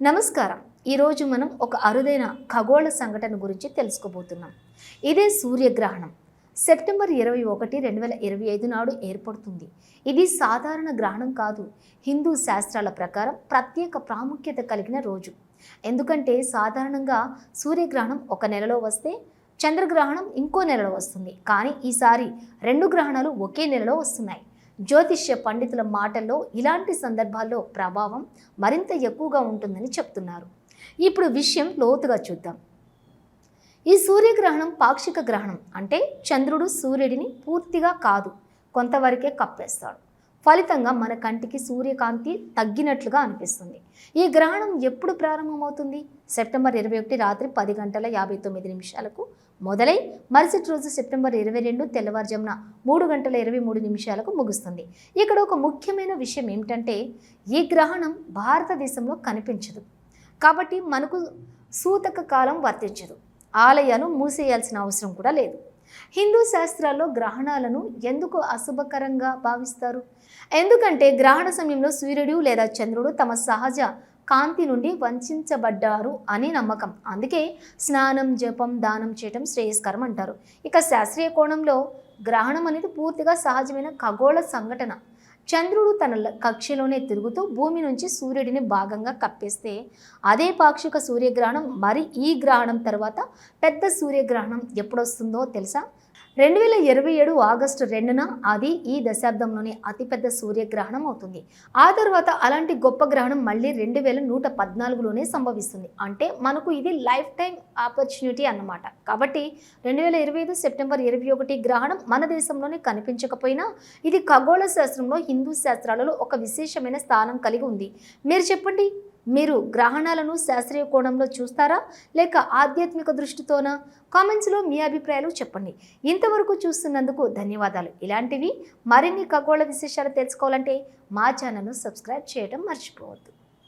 నమస్కారం. ఈరోజు మనం ఒక అరుదైన ఖగోళ సంఘటన గురించి తెలుసుకోబోతున్నాం. ఇదే సూర్యగ్రహణం. సెప్టెంబర్ ఇరవై ఒకటి రెండు వేల ఇరవై ఐదు నాడు ఏర్పడుతుంది. ఇది సాధారణ గ్రహణం కాదు. హిందూ శాస్త్రాల ప్రకారం ప్రత్యేక ప్రాముఖ్యత కలిగిన రోజు. ఎందుకంటే సాధారణంగా సూర్యగ్రహణం ఒక నెలలో వస్తే చంద్రగ్రహణం ఇంకో నెలలో వస్తుంది. కానీ ఈసారి రెండు గ్రహణాలు ఒకే నెలలో వస్తున్నాయి. జ్యోతిష్య పండితుల మాటల్లో ఇలాంటి సందర్భాల్లో ప్రభావం మరింత ఎక్కువగా ఉంటుందని చెప్తున్నారు. ఇప్పుడు విషయం లోతుగా చూద్దాం. ఈ సూర్యగ్రహణం పాక్షిక గ్రహణం అంటే చంద్రుడు సూర్యుడిని పూర్తిగా కాదు కొంతవరకే కప్పేస్తాడు. ఫలితంగా మన కంటికి సూర్యకాంతి తగ్గినట్లుగా అనిపిస్తుంది. ఈ గ్రహణం ఎప్పుడు ప్రారంభమవుతుంది? సెప్టెంబర్ ఇరవై ఒకటి రాత్రి పది గంటల యాభై తొమ్మిది నిమిషాలకు మొదలై మరుసటి రోజు సెప్టెంబర్ ఇరవై రెండు తెల్లవారుజామున మూడు గంటల ఇరవై మూడు నిమిషాలకు ముగుస్తుంది. ఇక్కడ ఒక ముఖ్యమైన విషయం ఏమిటంటే ఈ గ్రహణం భారతదేశంలో కనిపించదు. కాబట్టి మనకు సూతక కాలం వర్తించదు. ఆలయాలు మూసేయాల్సిన అవసరం కూడా లేదు. హిందూ శాస్త్రాల్లో గ్రహణాలను ఎందుకు అశుభకరంగా భావిస్తారు? ఎందుకంటే గ్రహణ సమయంలో సూర్యుడు లేదా చంద్రుడు తమ సహజ కాంతి నుండి వంచబడ్డారు అని నమ్మకం. అందుకే స్నానం జపం దానం చేయటం శ్రేయస్కరం అంటారు. ఇక శాస్త్రీయ కోణంలో గ్రహణం అనేది పూర్తిగా సహజమైన ఖగోళ సంఘటన. చంద్రుడు తన కక్షలోనే తిరుగుతూ భూమి నుంచి సూర్యుడిని భాగంగా కప్పేస్తే అదే పాక్షిక సూర్యగ్రహణం మరి ఈ గ్రహణం తర్వాత పెద్ద సూర్యగ్రహణం ఎప్పుడొస్తుందో తెలుసా? రెండు వేల ఇరవై ఏడు ఆగస్టు రెండున అది ఈ దశాబ్దంలోని అతిపెద్ద సూర్యగ్రహణం అవుతుంది. ఆ తర్వాత అలాంటి గొప్ప గ్రహణం మళ్ళీ రెండు వేల నూట పద్నాలుగులోనే సంభవిస్తుంది. అంటే మనకు ఇది లైఫ్ టైం ఆపర్చునిటీ అన్నమాట. కాబట్టి రెండు వేల ఇరవై ఐదు సెప్టెంబర్ ఇరవై ఒకటి గ్రహణం మన దేశంలోనే కనిపించకపోయినా ఇది ఖగోళ శాస్త్రంలో హిందూ శాస్త్రాలలో ఒక విశేషమైన స్థానం కలిగి ఉంది. మీరు చెప్పండి మీరు గ్రహణాలను శాస్త్రీయ కోణంలో చూస్తారా లేక ఆధ్యాత్మిక దృష్టితోనా? కామెంట్స్లో మీ అభిప్రాయాలు చెప్పండి. ఇంతవరకు చూస్తున్నందుకు ధన్యవాదాలు. ఇలాంటివి మరిన్ని ఖగోళ విశేషాలు తెలుసుకోవాలంటే మా ఛానల్ను సబ్స్క్రైబ్ చేయడం మర్చిపోవద్దు.